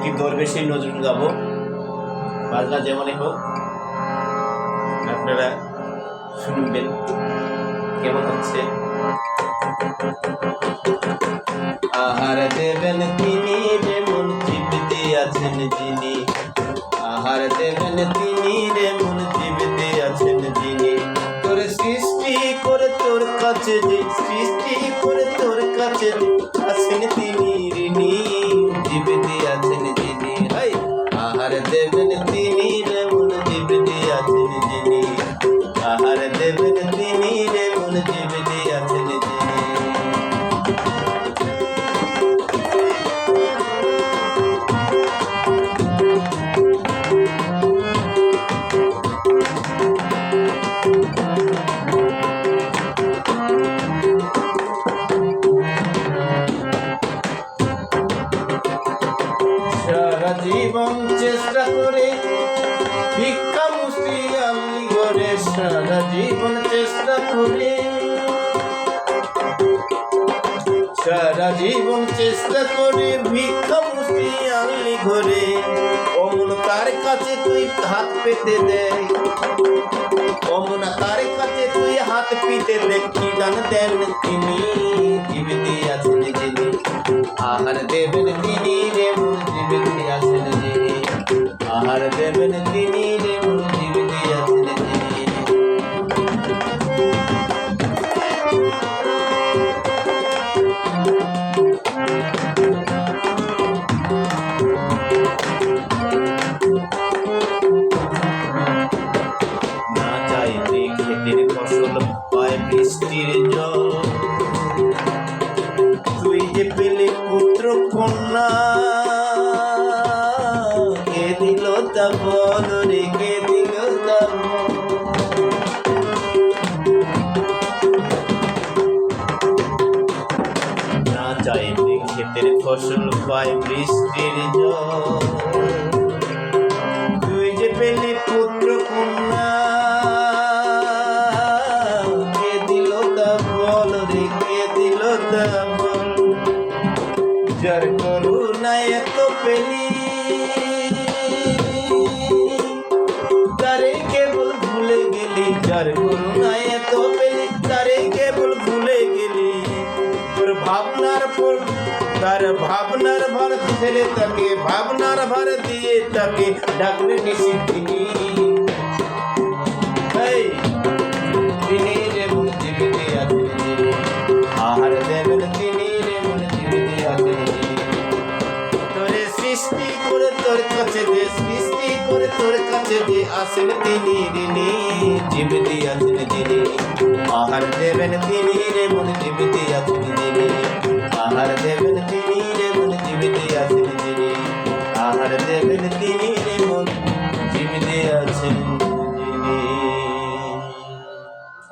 একটি দরবেশের নজরুল গাবো বাজনা যেমনই হোক, আপনারা শুনবেন কেমন হচ্ছে। আহার দেবেন তিনি রে মন জীবিতে আছেন যিনি। আহার দেবেন তিনি রে মন জীবিতে আছেন যিনি। তোর সৃষ্টি করে তোর কাছে সৃষ্টি করে চেষ্টা করে। ভিক্ষা মুষ্টি আমি করে সারা জীবন চেষ্টা করে। সারা জীবন চেষ্টা করে ভিক্ষা মুষ্টি আনলি ঘরে। অমন তার কাছে তুই হাত পেতে দেয়? অমন তার কাছে তুই হাত পিতে দেখ দান দেন তিনি? জীবিতে আছেন যিনি। আহার দেবেন তিনি। পায় বৃষ্টির জল তুই যে পেলে পুত্র কন্যা, কে দিল তা বল রে, কে দিল তা? না চাইতে ক্ষেতের ফসল পায় বৃষ্টির জল তুই যে পেলি কেবল ভুলে গেলি। ভাবনার তার ভাবনার ভার ছেড়ে তাকে, ভাবনার ভার দিয়ে তাকে ডাকলে নিষিদ্ধিনী এই করে তোর কাছে যে আসেন তিনি ঋণী জীবিতে আছেন যিনি। আহার দেবেন তিনি রে মন জীবিতে আছেন যিনি। আহার দেবেন তিনি রে মন জীবিতে আছেন যিনি। আহার দেবেন তিনি রে মন জীবিতে আছেন